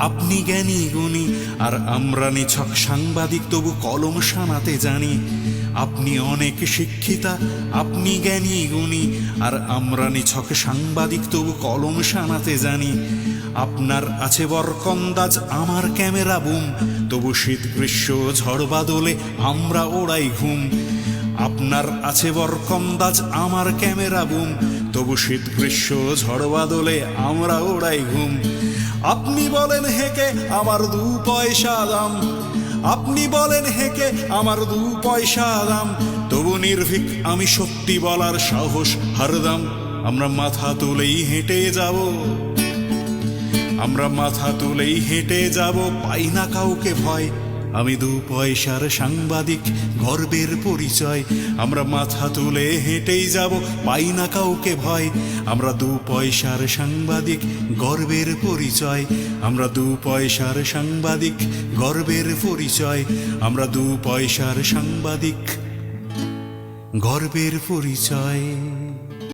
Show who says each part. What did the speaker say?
Speaker 1: আপনি জ্ঞানী, গুণী। আর আমরা নিছক সাংবাদিক, তবু কলম শানাতে জানি। আপনি অনেক শিক্ষিতা, আপনি জ্ঞানী, গুণী। আর আমরা নিছক সাংবাদিক, তবু কলম শানাতে জানি। আপনার আছে বরকন্দাজ, আমার ক্যামেরা বুম। তবু শীত, গ্রীষ্ম, ঝড় বাদলে আমরা ওড়াই ঘুম। আপনার আছে বরকন্দাজ, আমার ক্যামেরা বুম। তবু শীত, গ্রীষ্ম, ঝড় বাদলে আমরা ওড়াই ঘুম। আপনি বলেন হেঁকে আমার দু পয়সা দাম? আপনি বলেন হেঁকে আমার দু পয়সা দাম? তবু নির্ভীক, আমি সত্যি বলার সাহস হারদাম আমরা মাথা তুলেই হেঁটে যাব। আমরা মাথা তুলেই হেঁটে যাব, পাই না কাউকে ভয়। আমি দু পয়সার সাংবাদিক, গর্বের পরিচয়। আমরা মাথা তুলে হেঁটেই যাব, পাই না কাউকে ভয়। আমরা দু পয়সার সাংবাদিক, গর্বের পরিচয়। আমরা দু পয়সার সাংবাদিক, গর্বের পরিচয়। আমরা দু পয়সার সাংবাদিক, গর্বের পরিচয়।